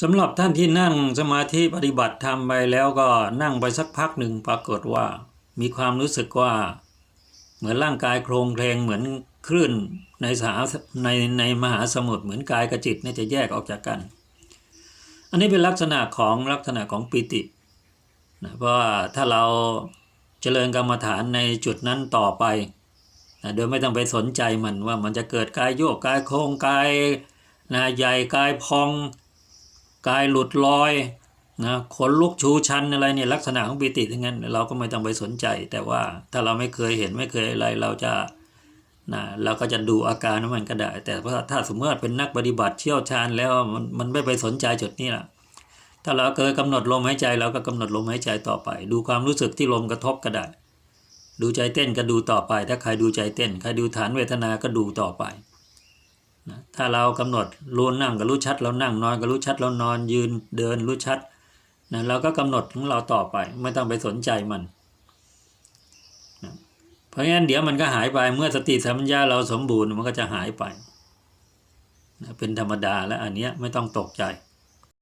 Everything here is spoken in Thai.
สำหรับท่านที่นั่งสมาธิปฏิบัติธรรมไปแล้วก็นั่งไปสักพักหนึ่งปรากฏว่า มีความรู้สึกว่า เหมือนร่างกายโครงเพลงเหมือนคลื่นในสาในในมหาสมุทรเหมือนกายกับจิตเนี่ยจะแยกออกจากกัน อันนี้เป็นลักษณะของลักษณะของปิตินะเพราะว่าถ้าเราเจริญกรรมฐานในจุดนั้นต่อไปนะโดยไม่ต้องไปสนใจมันว่ามันจะเกิดกายโยกกายโครงกายนะใหญ่กายพอง กายหลุดลอยนะขนลุกชูชันอะไรเนี่ยลักษณะของปิติทั้งนั้นเราก็ไม่ต้องไปสนใจ แต่ว่าถ้าเราไม่เคยเห็นไม่เคยอะไรเราจะนะเราก็จะดูอาการของมันก็ได้ แต่ถ้าสมมติเป็นนักปฏิบัติเชี่ยวชาญแล้วมันมันไม่ไปสนใจจุดนี้ล่ะถ้าเราเคยกำหนดลมหายใจเราก็กำหนดลมหายใจต่อไป ดูความรู้สึกที่ลมกระทบก็ได้ดูใจเต้นก็ดูต่อไป ถ้าใครดูใจเต้น ใครดูฐานเวทนาก็ดูต่อไป ถ้าเรากำหนดรู้นั่งก็รู้ชัด เรานั่งนอนก็รู้ชัด เรานอนยืนเดินรู้ชัดนะเราก็กำหนดของเราต่อไป ไม่ต้องไปสนใจมันนะเพราะงั้นเดี๋ยวมันก็หายไปเมื่อสติสัมปชัญญะเราสมบูรณ์มันก็จะหายไปนะเป็นธรรมดาและอันเนี้ยไม่ต้องตกใจ